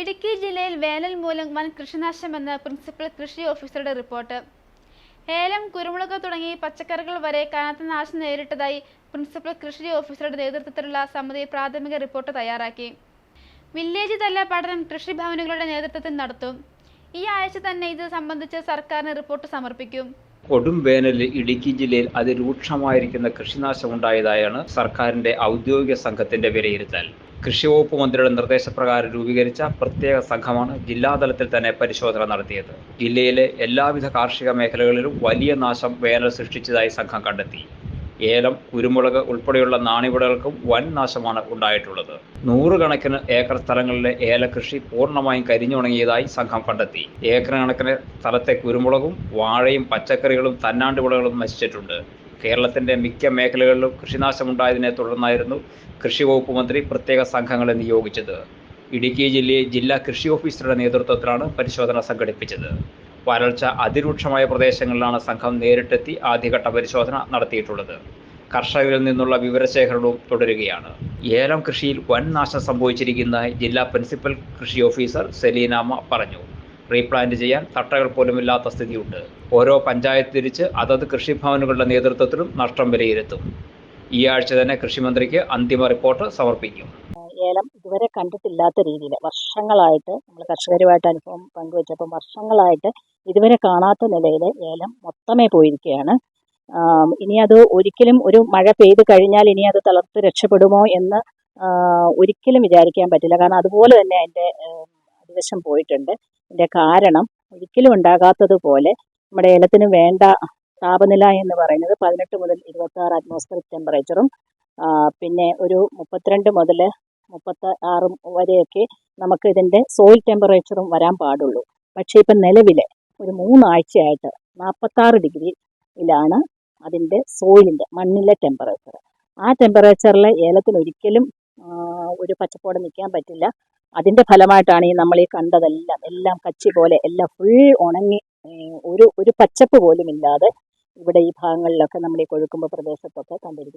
ഇടുക്കി ജില്ലയിൽ വേനൽ മൂലം വൻ കൃഷിനാശമെന്ന് പ്രിൻസിപ്പൽ കൃഷി ഓഫീസറുടെ റിപ്പോർട്ട്. ഏലം കുരുമുളക് തുടങ്ങി പച്ചക്കറികൾ വരെ കനത്ത നാശം നേരിട്ടതായി പ്രിൻസിപ്പൽ കൃഷി ഓഫീസറുടെ നേതൃത്വത്തിലുള്ള സമിതി പ്രാഥമിക റിപ്പോർട്ട് തയ്യാറാക്കി. വില്ലേജ് തല പഠനം കൃഷിഭവനുകളുടെ നേതൃത്വത്തിൽ നടത്തും. ഈ ആഴ്ച തന്നെ ഇത് സംബന്ധിച്ച് സർക്കാരിന് റിപ്പോർട്ട് സമർപ്പിക്കും. കൊടും വേനലിൽ ഇടുക്കി ജില്ലയിൽ അതിരൂക്ഷമായിരിക്കുന്ന കൃഷിനാശം ഉണ്ടായതായാണ് സർക്കാരിന്റെ ഔദ്യോഗിക സംഘത്തിന്റെ വിലയിരുത്തൽ. കൃഷി വകുപ്പ് മന്ത്രിയുടെ നിർദ്ദേശപ്രകാരം രൂപീകരിച്ച പ്രത്യേക സംഘമാണ് ജില്ലാതലത്തിൽ തന്നെ പരിശോധന നടത്തിയത്. ജില്ലയിലെ എല്ലാവിധ കാർഷിക മേഖലകളിലും വലിയ നാശം വേനൽ സൃഷ്ടിച്ചതായി സംഘം കണ്ടെത്തി. ഏലം കുരുമുളക് ഉൾപ്പെടെയുള്ള നാണ്യവിളകൾക്കും വൻ നാശമാണ് ഉണ്ടായിട്ടുള്ളത്. നൂറുകണക്കിന് ഏക്കർ സ്ഥലങ്ങളിലെ ഏലകൃഷി പൂർണമായും കരിഞ്ഞുണങ്ങിയതായി സംഘം കണ്ടെത്തി. ഏക്കർ കണക്കിന് സ്ഥലത്തെ കുരുമുളകും വാഴയും പച്ചക്കറികളും തന്നാണ്ട് വിളകളും നശിച്ചിട്ടുണ്ട്. കേരളത്തിന്റെ മിക്ക മേഖലകളിലും കൃഷിനാശമുണ്ടായതിനെ തുടർന്നായിരുന്നു കൃഷി വകുപ്പ് മന്ത്രി പ്രത്യേക സംഘങ്ങളെ നിയോഗിച്ചത്. ഇടുക്കി ജില്ലയിൽ ജില്ലാ കൃഷി ഓഫീസറുടെ നേതൃത്വത്തിലാണ് പരിശോധന സംഘടിപ്പിച്ചത്. വരൾച്ച അതിരൂക്ഷമായ പ്രദേശങ്ങളിലാണ് സംഘം നേരിട്ടെത്തി ആദ്യഘട്ട പരിശോധന നടത്തിയിട്ടുള്ളത്. കർഷകരിൽ നിന്നുള്ള വിവരശേഖരണവും തുടരുകയാണ്. ഏലം കൃഷിയിൽ വൻ നാശം സംഭവിച്ചിരിക്കുന്നതായി ജില്ലാ പ്രിൻസിപ്പൽ കൃഷി ഓഫീസർ സെലീനാമ പറഞ്ഞു. റീപ്ലാന്റ് ചെയ്യാൻ തട്ടകൾ പോലുമില്ലാത്ത സ്ഥിതിയുണ്ട്. ഓരോ പഞ്ചായത്ത് തിരിച്ച് അതത് കൃഷിഭവനുകളുടെ നേതൃത്വത്തിലും നഷ്ടം വിലയിരുത്തും. ഈ ആഴ്ച തന്നെ കൃഷിമന്ത്രിക്ക് അന്തിമ റിപ്പോർട്ട് സമർപ്പിക്കും. ഏലം ഇതുവരെ കണ്ടിട്ടില്ലാത്ത രീതിയിൽ വർഷങ്ങളായിട്ട് നമ്മൾ കർഷകരുമായിട്ട് അനുഭവം പങ്കുവച്ചപ്പോൾ വർഷങ്ങളായിട്ട് ഇതുവരെ കാണാത്ത നിലയിൽ ഏലം മൊത്തമേ പോയിരിക്കുകയാണ്. ഇനി അത് ഒരിക്കലും ഒരു മഴ പെയ്ത് കഴിഞ്ഞാൽ ഇനി അത് തളർത്ത് രക്ഷപ്പെടുമോ എന്ന് ഒരിക്കലും വിചാരിക്കാൻ പറ്റില്ല. കാരണം അതുപോലെ തന്നെ അതിന്റെ അടിവശം പോയിട്ടുണ്ട്. ഇതിന്റെ കാരണം ഒരിക്കലും ഉണ്ടാകാത്തതുപോലെ നമ്മുടെ ഏലത്തിന് വേണ്ട താപനില എന്ന് പറയുന്നത് പതിനെട്ട് മുതൽ ഇരുപത്തി ആറ് അറ്റ്മോസ്ഫിയറിക് ടെമ്പറേച്ചറും പിന്നെ ഒരു മുപ്പത്തിരണ്ട് മുതൽ മുപ്പത്തി ആറ് വരെയൊക്കെ നമുക്ക് ഇതിന്റെ സോയിൽ ടെമ്പറേച്ചറും വരാൻ പാടുള്ളൂ. പക്ഷേ ഇപ്പം നിലവിൽ ഒരു മൂന്നാഴ്ചയായിട്ട് നാൽപ്പത്താറ് ഡിഗ്രിയിലാണ് അതിന്റെ സോയിലിന്റെ മണ്ണിലെ ടെമ്പറേച്ചർ ആ ടെമ്പറേച്ചറിൽ ഏലത്തിന് ഒരിക്കലും ഒരു പച്ചപ്പോടെ നിൽക്കാൻ പറ്റില്ല. അതിന്റെ ഫലമായിട്ടാണ് ഈ നമ്മൾ ഈ കണ്ടതെല്ലാം എല്ലാം കച്ചി പോലെ എല്ലാം ഫുൾ ഉണങ്ങി ഒരു ഒരു പച്ചപ്പ് പോലും ഇല്ലാതെ ഇവിടെ ഈ ഭാഗങ്ങളിലൊക്കെ നമ്മൾ ഈ കൊഴുക്കുമ്പോ പ്രദേശത്തൊക്കെ കണ്ടിരിക്കുന്നത്